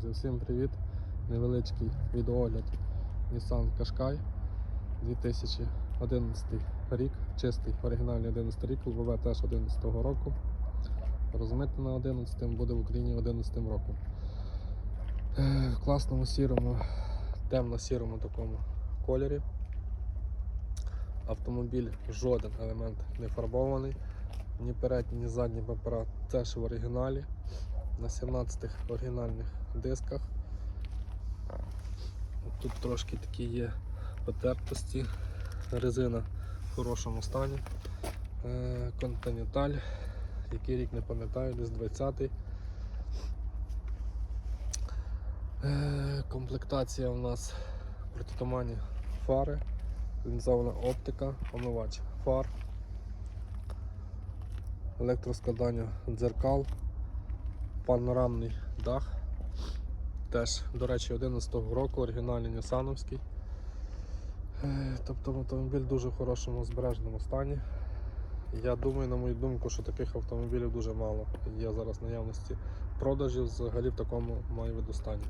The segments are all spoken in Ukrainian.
Друзі, всім привіт! Невеличкий відеогляд Nissan Qashqai 2011 рік, чистий оригінальний 11 рік, лобове теж 11 року. Розмити на 11 буде в Україні 11 роком. Е, В класному сірому, темно-сірому такому кольорі. Автомобіль жоден елемент не фарбований, ні передні, ні задні бампера теж в оригіналі на 17 оригінальних дисках. Тут трошки такі є потертості, резина в хорошому стані. Е, Континенталь, який рік не пам'ятаю, десь 20-й. Е, Комплектація у нас протитуманні фари, лінзована оптика, омивач фар, електроскладання дзеркал, панорамний дах. Теж, до речі, 11-го року, оригінальний Нісановський. Е, Тобто автомобіль дуже в хорошому збереженому стані. Я думаю, на мою думку, що таких автомобілів дуже мало. Є зараз наявності продажів взагалі в такому має виду стані.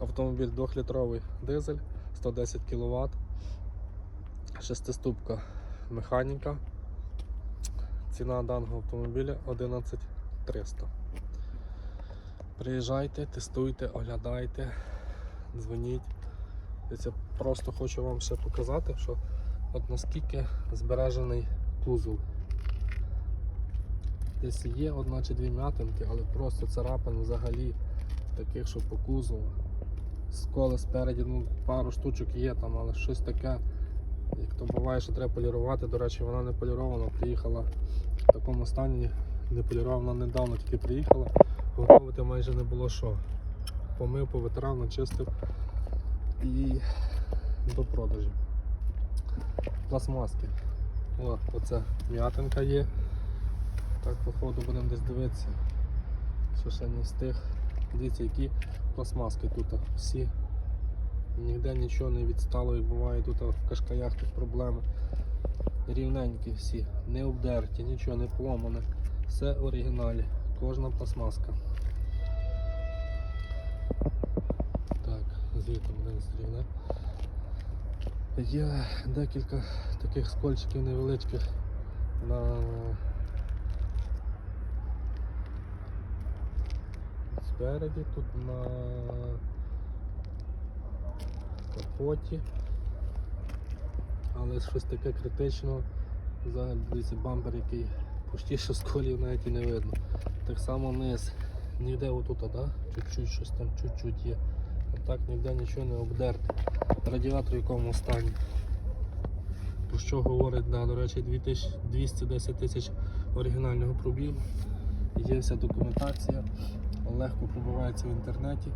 Автомобіль 2-літровий дизель, 110 кВт, шестиступка механіка. Ціна даного автомобіля 11 300. Приїжджайте, тестуйте, оглядайте, дзвоніть. Дивіться, просто хочу вам ще показати, що от наскільки збережений кузов. Десь є одна чи дві м'ятинки, але просто царапин взагалі таких, що по кузову. Сколи спереді, ну пару штучок є там, але щось таке. Як то буває, що треба полірувати. До речі, вона не полірована, приїхала в такому стані, не полірована недавно, тільки приїхала. Готувати майже не було що. Помив, повитирав, начистив і до продажу. Пластмаски. О, оце м'ятинка є. Так, походу будемо десь дивитися. Що ще не встиг. Дивіться, які пластмаски тут всі. Ніде нічого не відстало, як буває тут в кашкаях тут проблеми. Рівненькі всі, не обдерті, нічого не поломане. Все в оригіналі, кожна пластмаска. Так, звідти один рівне. Є декілька таких скольчиків невеличких на спереді, тут на капоті. Але щось таке критично. Взагалі дивіться бампер, який що сколів навіть і не видно. Так само низ. Ніде отут, да? чуть-чуть щось там чуть-чуть є. А так ніде нічого не обдерте. Радіатор в якому стані. Про що говорить, да, до речі, 210 тисяч оригінального пробігу. Є вся документація, легко пробивається в інтернеті.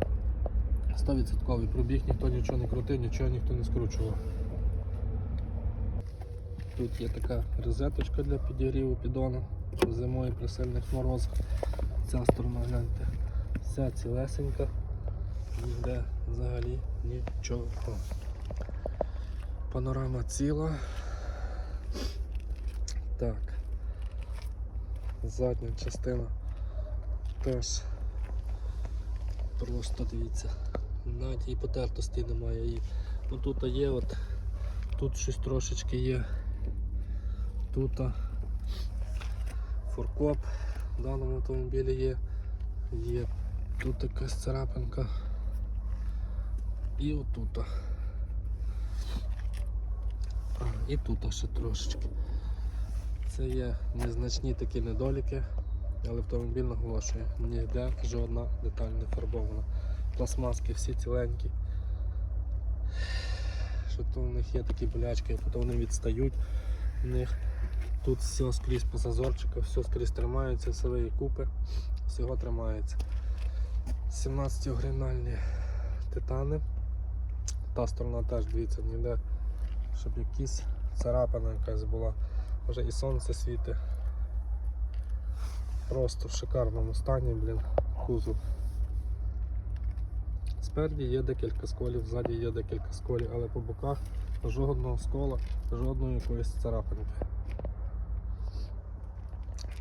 100% пробіг, ніхто нічого не крутив, нічого ніхто не скручував. Тут є така розеточка для підігріву піддону зимою при сильних морозах. Ця сторона гляньте. Вся цілесенька, ніде взагалі нічого. Панорама ціла. Так. Задня частина теж просто дивіться. Навіть і потертості немає. І, ну, тут є от, тут щось трошечки є. Тут форкоп в даному автомобілі є. Є тут якась царапинка. І отут. А, і тут ще трошечки. Це є незначні такі недоліки, але автомобіль наголошує, ніде жодна деталь не фарбована. Пластмаски всі ціленькі. Що то в них є такі болячки, потім вони відстають. В них тут все скрізь по зазорчиках, все скрізь тримається, силові купи, всього тримається. 17 оригінальні титани. Та сторона теж дивіться, ніде, щоб якісь царапина якась була. Вже і сонце світить. Просто в шикарному стані, блін, кузов. Спереді є декілька сколів, ззаді є декілька сколів, але по боках жодного скола, жодної якоїсь царапинки.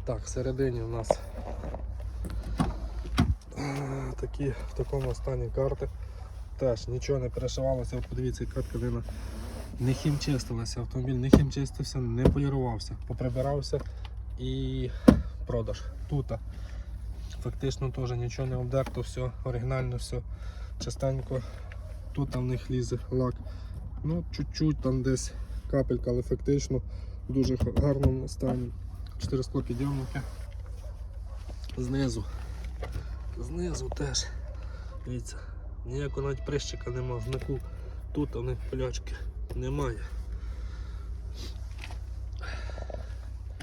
Так, всередині у нас е, такі, в такому стані карти. Теж нічого не перешивалося, подивіться, яка тканина. Не хімчистилася, автомобіль не хімчистився, не полірувався, поприбирався і продаж. Тут фактично теж нічого не обдерто, все оригінально, все чистенько. Тут в них лізе лак. Ну, чуть-чуть там десь капелька, але фактично в дуже гарному стані. Чотири склопідйомники. Знизу. Знизу теж. Дивіться, ніякого навіть прищика нема, знаку. Тут у них пилячки немає.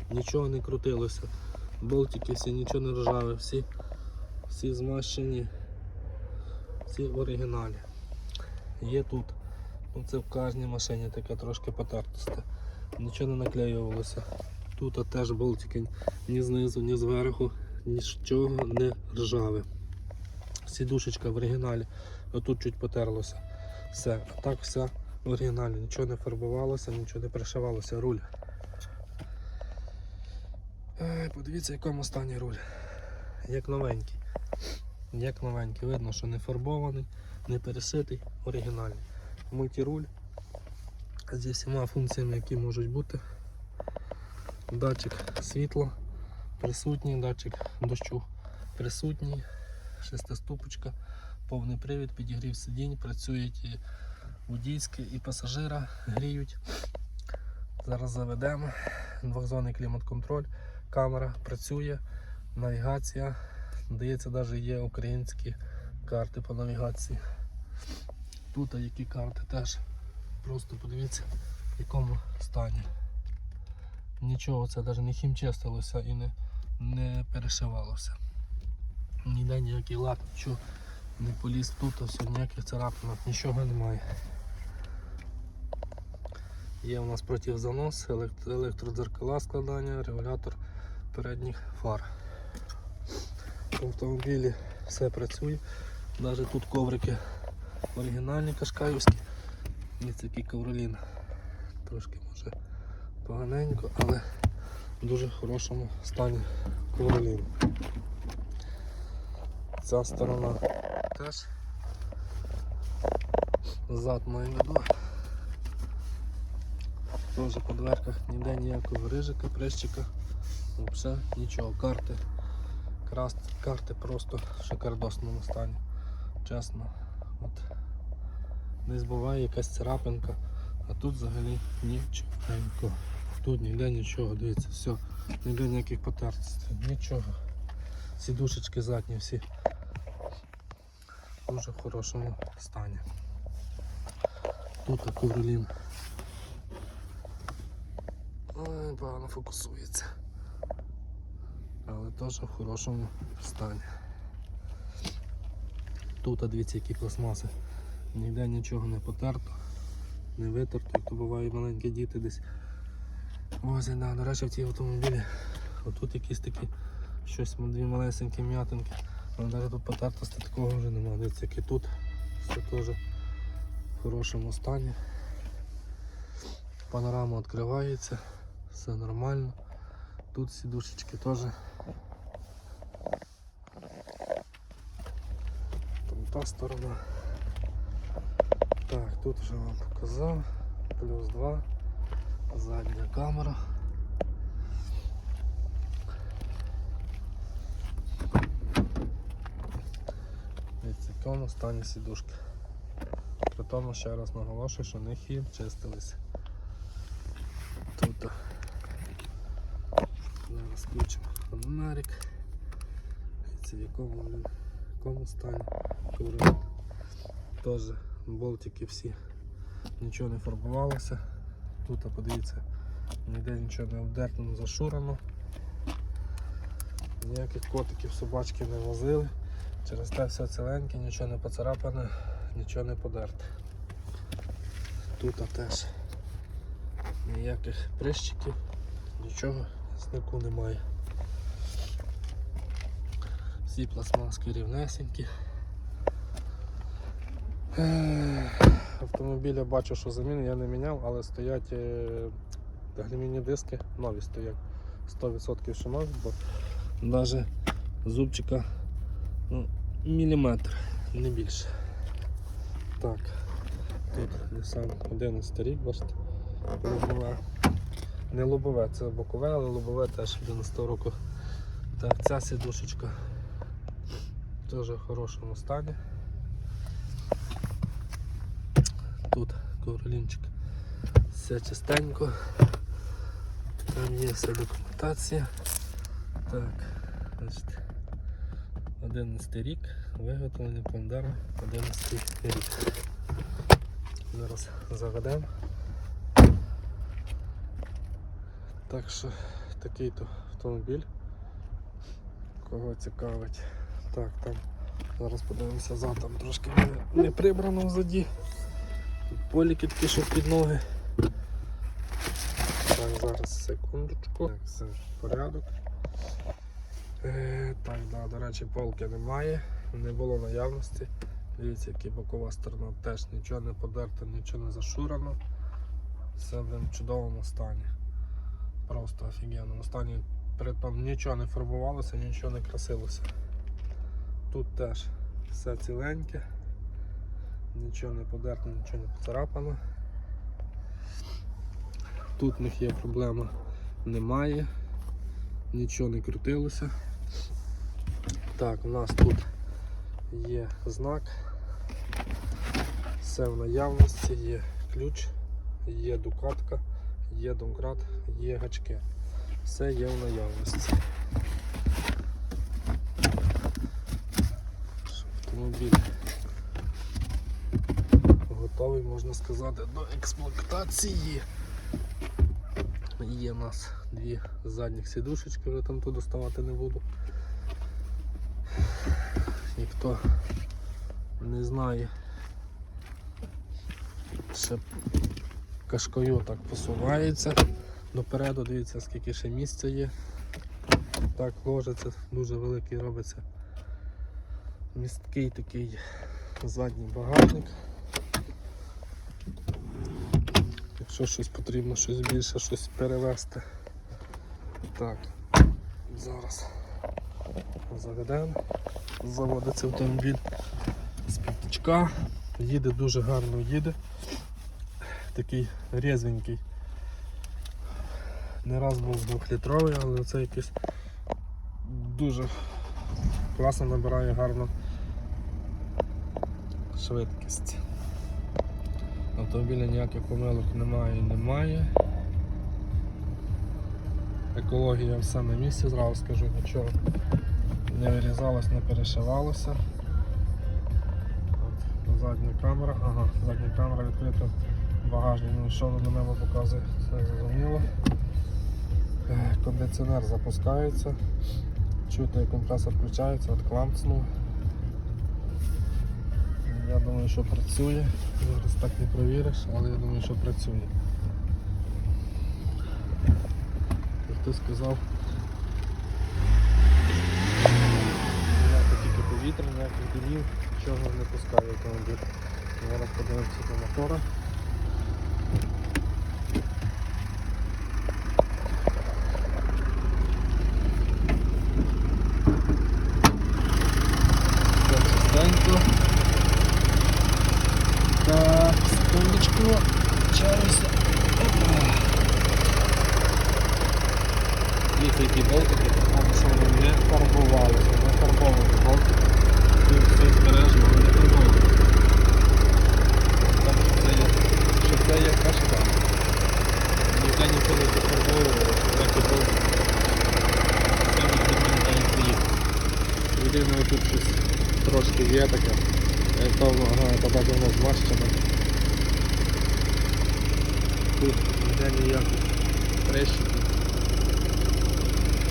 Нічого не крутилося. Болтики всі, нічого не ржаве, всі, всі змащені, всі в оригіналі. Є тут. Ну, це в кожній машині таке трошки потертосте. Нічого не наклеювалося. Тут теж болтики ні знизу, ні зверху, нічого не ржаве. Сідушечка в оригіналі. Отут чуть потерлося. Все. А так все в оригіналі. Нічого не фарбувалося, нічого не пришивалося. Руль. Ай, подивіться, в якому стані руль. Як новенький. Як новенький. Видно, що не фарбований, не переситий, оригінальний. Мультируль зі всіма функціями, які можуть бути. Датчик світла присутній, датчик дощу присутній, шестиступочка, повний привід, підігрів сидінь, працюють і водійські, і пасажира гріють. Зараз заведемо. Двохзонний клімат-контроль, камера працює, навігація. Здається, навіть є українські карти по навігації. Тут які карти теж. Просто подивіться, в якому стані. Нічого це навіть не хімчистилося і не, не перешивалося. Ніде ніякий лак, нічого не поліз тут, все, ніяких царапинок, нічого немає. Є у нас противзанос, елект- електродзеркала складання, регулятор передніх фар. В автомобілі все працює. Навіть тут коврики оригінальні кашкаївські. Є такий ковролін. Трошки може поганенько, але в дуже хорошому стані ковролін. Ця сторона теж. Зад маю в виду. Теж по дверках ніде ніякого рижика, прищика. Взагалі нічого. Карти. Крас, карти просто в шикардосному стані. Чесно. От. Десь буває якась царапинка, а тут взагалі нічого. Тут ніде нічого, дивіться, все, ніде ніяких потертостей, нічого. Сідушечки задні всі в дуже хорошому стані. Тут ковролін. Ой, погано фокусується. Але теж в хорошому стані. Тут дивіться, які пластмаси. Ніде нічого не потерто, не витерто, як то буває маленькі діти десь. Ось, да, до в цій автомобілі. Отут якісь такі щось дві малесенькі м'ятинки. Але навіть тут потертості такого вже немає. Дивіться, як і тут. Все теж в хорошому стані. Панорама відкривається, все нормально. Тут сідушечки теж. Там та сторона. Так, тут вже вам показав. Плюс 2. Задня камера. Дивіться, в якому стані сідушки. При тому ще раз наголошую, що не хім чистилися. Тут зараз включимо фонарик. В якому, в якому стані. Теж болтики всі. Нічого не фарбувалося. Тут подивіться, ніде нічого не обдерто, зашурено. Ніяких котиків собачки не возили. Через те все ціленьке, нічого не поцарапане, нічого не подерте. Тут теж ніяких прищиків, нічого знаку немає. Всі пластмаски рівнесенькі. Ех, Автомобіль я бачу, що заміни я не міняв, але стоять е, глімінні диски, нові стоять. 100% що нові, бо навіть зубчика ну, міліметр, не більше. Так, тут Nissan 11 рік, бачите, лобове. Не лобове, це бокове, але лобове теж 11 року. Так, ця сідушечка теж в хорошому стані. Тут ковролінчик все чистенько. Там є вся документація. Так, бачите. 11 рік, виготовлення Пандера 11 рік. Зараз заведемо. Так що такий то автомобіль. Кого цікавить. Так, там зараз подивимося за там трошки не, не прибрано взаді. Поліки такі, що під ноги. Так, зараз секундочку. Так, все порядок. Е, так, да, до речі, полки немає, не було наявності. Дивіться, яка бокова сторона теж нічого не подерто, нічого не зашурено. Все в чудовому стані. Просто офігенному стані. Притом нічого не фарбувалося, нічого не красилося. Тут теж все ціленьке, нічого не подерто, нічого не поцарапано. Тут в них є проблема, немає, нічого не крутилося. Так, у нас тут є знак, все в наявності, є ключ, є дукатка, є домкрат, є гачки. Все є в наявності. Автомобіль готовий, можна сказати, до експлуатації. Є у нас дві задніх сідушечки, вже там тут доставати не буду. Ніхто не знає, ще кашкою так посувається допереду, дивіться скільки ще місця є. Так ложиться, дуже великий робиться місткий такий задній багажник. Якщо щось потрібно, щось більше, щось перевезти. Так, зараз заведемо. Заводиться автомобіль з п'ятачка. Їде дуже гарно їде. Такий різвенький. Не раз був двохлітровий, але це якийсь дуже класно набирає гарно швидкість. Автомобіля ніяких помилок немає і немає. Екологія все на місці, зразу скажу, нічого не вирізалось, не перешивалося. От, задня камера, ага, задня камера відкрита, багажник, ну що на небо показує, все зрозуміло. Е, Кондиціонер запускається, чути компресор включається, от клампснув. Я думаю, що працює. Зараз так не провіриш, але я думаю, що працює. Як хтось сказав, тільки повітря, ніяких димів, нічого не пускає автомобіль. Зараз подивимося до мотора. Все чистенько. Так, секундочку. Чаюся. Дивіться, які болтики, тому що вони не фарбувалися, не фарбовані болтики. Тут все збережно, але не фарбовані. Тому що це є, що це є кашка. Ніде ніколи не фарбовували, такі болтики. Це відповідно як приїхав. Єдине тут щось трошки є таке. Так воно змащено. Тут ніде ніяких трещин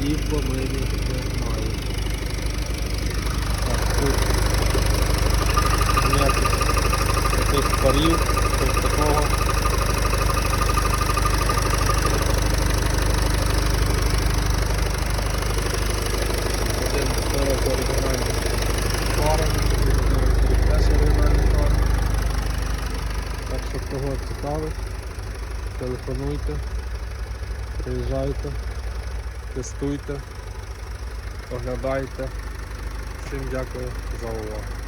і помилів немає. Так, тут ніяких таких парів, тут такого. Один сорок оригінальний фара, теж оригінальний фара. Так що кого цікавить, телефонуйте, приїжджайте, тестуйте, оглядайте, Всім дякую за увагу.